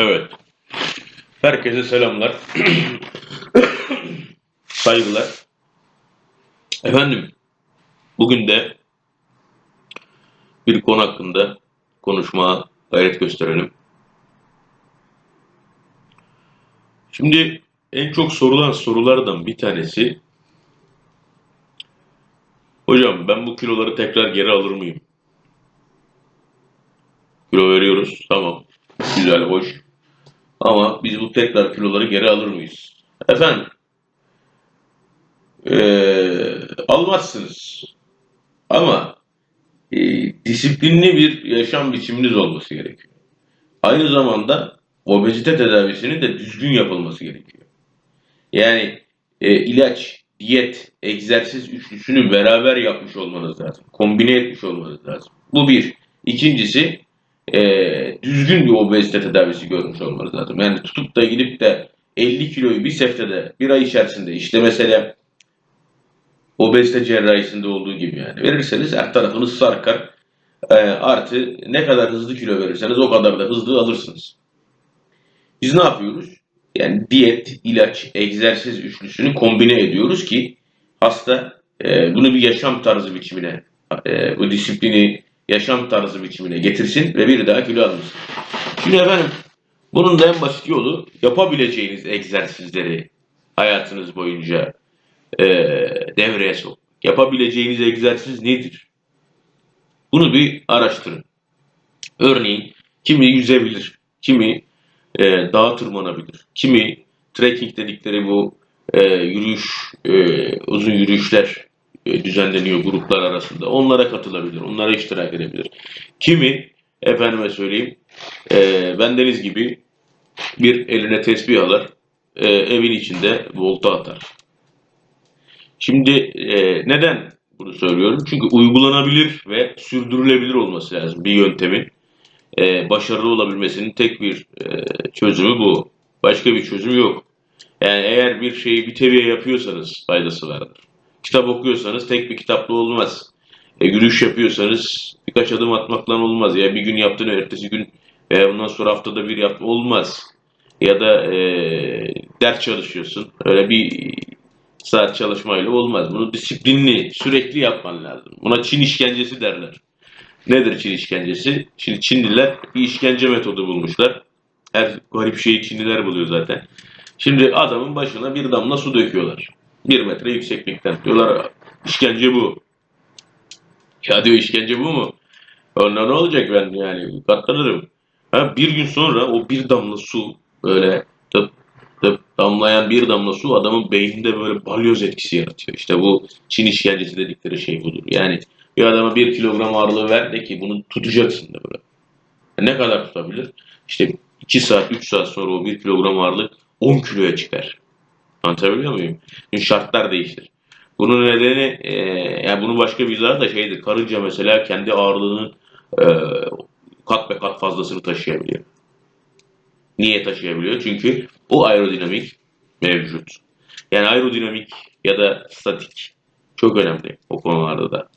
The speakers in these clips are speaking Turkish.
Evet. Herkese selamlar. Saygılar. Efendim, bugün de bir konu hakkında konuşmaya gayret gösterelim. Şimdi en çok sorulan sorulardan bir tanesi Hocam ben bu kiloları tekrar geri alır mıyım? Kilo veriyoruz. Tamam. Güzel, hoş. Ama biz bu tekrar kiloları geri alır mıyız? Efendim, eee, almazsınız. Ama eee, disiplinli bir yaşam biçiminiz olması gerekiyor. Aynı zamanda obezite tedavisinin de düzgün yapılması gerekiyor. Yani e, ilaç, diyet, egzersiz üçlüsünü beraber yapmış olmanız lazım. Kombine etmiş olmanız lazım. Bu bir. İkincisi e, düzgün bir obezite tedavisi görmüş olmanız lazım. Yani tutup da gidip de 50 kiloyu bir seftada bir ay içerisinde işte mesela obezite cerrahisinde olduğu gibi yani verirseniz her tarafınız sarkar. E, artı ne kadar hızlı kilo verirseniz o kadar da hızlı alırsınız. Biz ne yapıyoruz? Yani diyet, ilaç, egzersiz üçlüsünü kombine ediyoruz ki hasta e, bunu bir yaşam tarzı biçimine, e, bu disiplini yaşam tarzı biçimine getirsin ve bir daha kilo almasın. Şimdi efendim bunun da en basit yolu yapabileceğiniz egzersizleri hayatınız boyunca e, devreye sok. Yapabileceğiniz egzersiz nedir? Bunu bir araştırın. Örneğin kimi yüzebilir, kimi e, dağa tırmanabilir. Kimi trekking dedikleri bu e, yürüyüş, e, uzun yürüyüşler düzenleniyor gruplar arasında. Onlara katılabilir, onlara iştirak edebilir. Kimi, efendime söyleyeyim, e, bendeniz gibi bir eline tesbih alır, e, evin içinde volta atar. Şimdi e, neden bunu söylüyorum? Çünkü uygulanabilir ve sürdürülebilir olması lazım bir yöntemin e, başarılı olabilmesinin tek bir e, çözümü bu. Başka bir çözüm yok. Yani eğer bir şeyi bir teviye yapıyorsanız faydası vardır. Kitap okuyorsanız tek bir kitapla olmaz. E, yürüyüş yapıyorsanız birkaç adım atmakla olmaz. Ya bir gün yaptığın ertesi gün veya ondan sonra haftada bir yap olmaz. Ya da e, ders çalışıyorsun. Öyle bir saat çalışmayla olmaz. Bunu disiplinli, sürekli yapman lazım. Buna Çin işkencesi derler. Nedir Çin işkencesi? Şimdi Çinliler bir işkence metodu bulmuşlar. Her garip şeyi Çinliler buluyor zaten. Şimdi adamın başına bir damla su döküyorlar. Bir metre yükseklikten. Diyorlar işkence bu. Ya diyor işkence bu mu? Ondan ne olacak ben yani katlanırım. Ha, bir gün sonra o bir damla su böyle tıp tıp damlayan bir damla su adamın beyninde böyle balyoz etkisi yaratıyor. İşte bu Çin işkencesi dedikleri şey budur. Yani bir adama bir kilogram ağırlığı ver de ki bunu tutacaksın da böyle. Ne kadar tutabilir? İşte 2 saat, 3 saat sonra o 1 kilogram ağırlık 10 kiloya çıkar. Anlatabiliyor muyum? Çünkü şartlar değişir. Bunun nedeni, e, yani bunun başka bir izahı da şeydir. Karınca mesela kendi ağırlığının e, kat be kat fazlasını taşıyabiliyor. Niye taşıyabiliyor? Çünkü o aerodinamik mevcut. Yani aerodinamik ya da statik çok önemli o konularda da.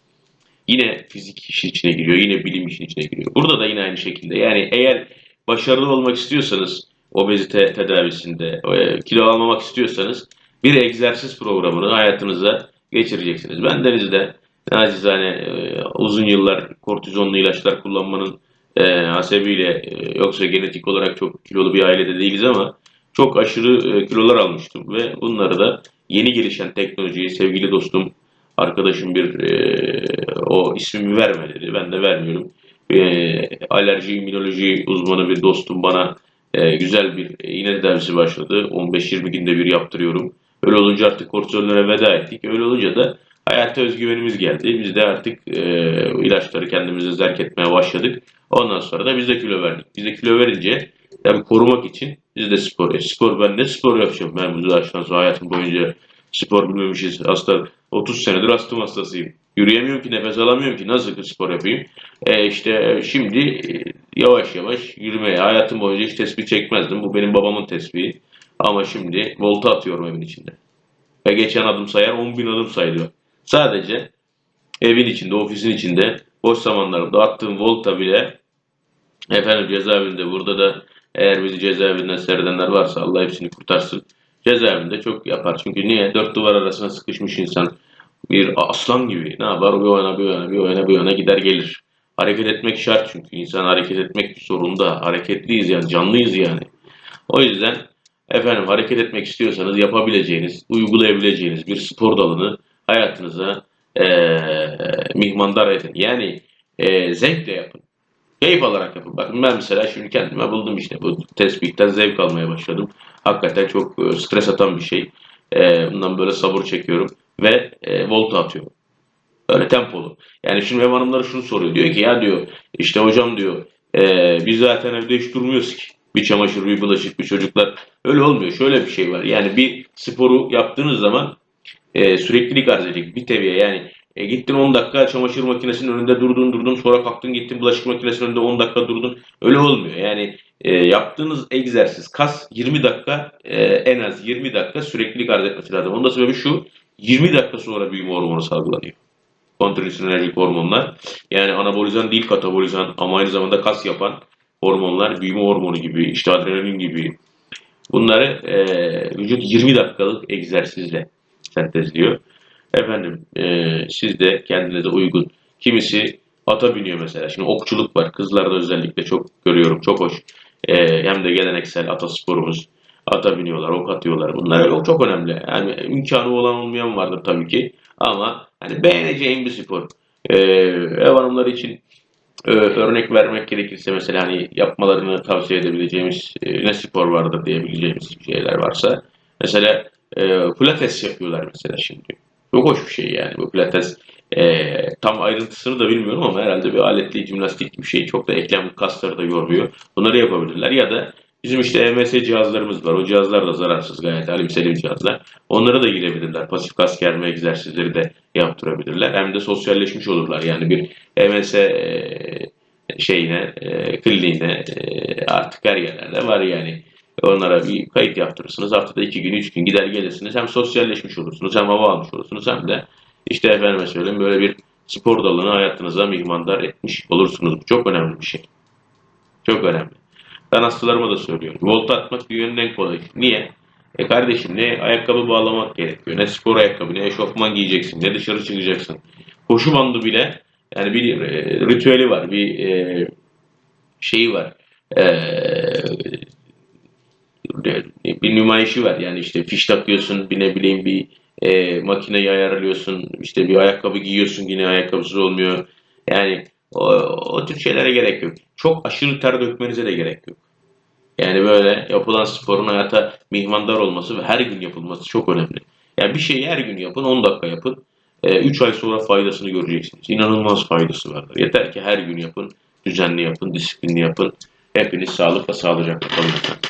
Yine fizik işin içine giriyor, yine bilim işin içine giriyor. Burada da yine aynı şekilde. Yani eğer başarılı olmak istiyorsanız obezite tedavisinde, e, kilo almamak istiyorsanız bir egzersiz programını hayatınıza geçireceksiniz. Ben denizde nacizane e, uzun yıllar kortizonlu ilaçlar kullanmanın e, hasebiyle e, yoksa genetik olarak çok kilolu bir ailede değiliz ama çok aşırı e, kilolar almıştım ve bunları da yeni gelişen teknolojiyi sevgili dostum arkadaşım bir e, o ismimi verme dedi. Ben de vermiyorum. E, alerji immünoloji uzmanı bir dostum bana e, güzel bir iğne tedavisi başladı. 15-20 günde bir yaptırıyorum. Öyle olunca artık kortizonlara veda ettik. Öyle olunca da hayata özgüvenimiz geldi. Biz de artık e, ilaçları kendimize zerk etmeye başladık. Ondan sonra da biz de kilo verdik. Biz de kilo verince tabii korumak için biz de spor. E, spor ben ne spor yapacağım? Ben bu yaştan sonra hayatım boyunca spor bilmemişiz. Hasta 30 senedir astım hastasıyım. Yürüyemiyorum ki, nefes alamıyorum ki. Nasıl spor yapayım? E işte şimdi e, yavaş yavaş yürümeye. Hayatım boyunca hiç tespih çekmezdim. Bu benim babamın tespihi. Ama şimdi volta atıyorum evin içinde. Ve geçen adım sayar 10 bin adım sayılıyor. Sadece evin içinde, ofisin içinde boş zamanlarımda attığım volta bile efendim cezaevinde burada da eğer bizi cezaevinden seyredenler varsa Allah hepsini kurtarsın. Cezaevinde çok yapar. Çünkü niye? Dört duvar arasına sıkışmış insan bir aslan gibi ne yapar? Bir yana bir yana bir yana bir yana gider gelir. Hareket etmek şart çünkü. insan hareket etmek zorunda. Hareketliyiz yani canlıyız yani. O yüzden efendim hareket etmek istiyorsanız yapabileceğiniz, uygulayabileceğiniz bir spor dalını hayatınıza eee mihmandar edin. Yani eee zevkle yapın. Keyif alarak yapın. Bakın ben mesela şimdi kendime buldum işte. Bu tespihten zevk almaya başladım. Hakikaten çok e, stres atan bir şey. E, bundan böyle sabır çekiyorum. Ve e, volta atıyorum. Öyle tempolu. Yani şimdi ev hanımları şunu soruyor. Diyor ki ya diyor işte hocam diyor e, biz zaten evde hiç durmuyoruz ki. Bir çamaşır, bir bulaşık, bir çocuklar. Öyle olmuyor. Şöyle bir şey var. Yani bir sporu yaptığınız zaman e, süreklilik arz edecek. Bir teviye yani e, gittin 10 dakika çamaşır makinesinin önünde durdun durdun sonra kalktın gittin bulaşık makinesinin önünde 10 dakika durdun. Öyle olmuyor. Yani e, yaptığınız egzersiz kas 20 dakika e, en az 20 dakika süreklilik arz etmesi lazım. Onun da sebebi şu 20 dakika sonra büyüme hormonu salgılanıyor. Kontrasinerjik hormonlar. Yani anabolizan değil katabolizan ama aynı zamanda kas yapan hormonlar, büyüme hormonu gibi, işte adrenalin gibi. Bunları e, vücut 20 dakikalık egzersizle sentezliyor. Efendim e, siz de kendinize uygun. Kimisi ata biniyor mesela. Şimdi okçuluk var. Kızlarda özellikle çok görüyorum. Çok hoş. E, hem de geleneksel atasporumuz. Ata biniyorlar, ok atıyorlar. Bunlar çok önemli. Yani imkanı olan olmayan vardır tabii ki. Ama hani beğeneceğim bir spor. E, ev hanımları için e, örnek vermek gerekirse mesela hani yapmalarını tavsiye edebileceğimiz e, ne spor vardır diyebileceğimiz şeyler varsa. Mesela e, pilates yapıyorlar mesela şimdi. Çok hoş bir şey yani bu pilates. Ee, tam ayrıntısını da bilmiyorum ama herhalde bir aletli jimnastik bir şey. Çok da eklem kasları da yormuyor. Bunları yapabilirler. Ya da bizim işte EMS cihazlarımız var. O cihazlar da zararsız gayet alimselim cihazlar. Onlara da girebilirler. Pasif kas germe egzersizleri de yaptırabilirler. Hem de sosyalleşmiş olurlar. Yani bir EMS e, şeyine, e, kliniğine e, artık her yerlerde var yani. Onlara bir kayıt yaptırırsınız. Haftada iki gün, üç gün gider gelirsiniz. Hem sosyalleşmiş olursunuz, hem hava almış olursunuz. Hem de işte efendime söyleyeyim böyle bir spor dalını hayatınıza mihmandar etmiş olursunuz. Bu çok önemli bir şey. Çok önemli. Ben hastalarıma da söylüyorum. Volta atmak dünyanın en kolay. Niye? E kardeşim ne ayakkabı bağlamak gerekiyor, ne spor ayakkabı, ne eşofman giyeceksin, ne dışarı çıkacaksın. Koşu bandı bile yani bir e, ritüeli var, bir e, şeyi var. E, bir nümayişi var. Yani işte fiş takıyorsun, bir ne bileyim bir makineyi ayarlıyorsun, işte bir ayakkabı giyiyorsun yine ayakkabısız olmuyor. Yani o, o tür şeylere gerek yok. Çok aşırı ter dökmenize de gerek yok. Yani böyle yapılan sporun hayata mihmandar olması ve her gün yapılması çok önemli. Yani bir şeyi her gün yapın, 10 dakika yapın. 3 ay sonra faydasını göreceksiniz. İnanılmaz faydası vardır. Yeter ki her gün yapın, düzenli yapın, disiplinli yapın. Hepiniz sağlıkla, sağlıcakla kalın efendim.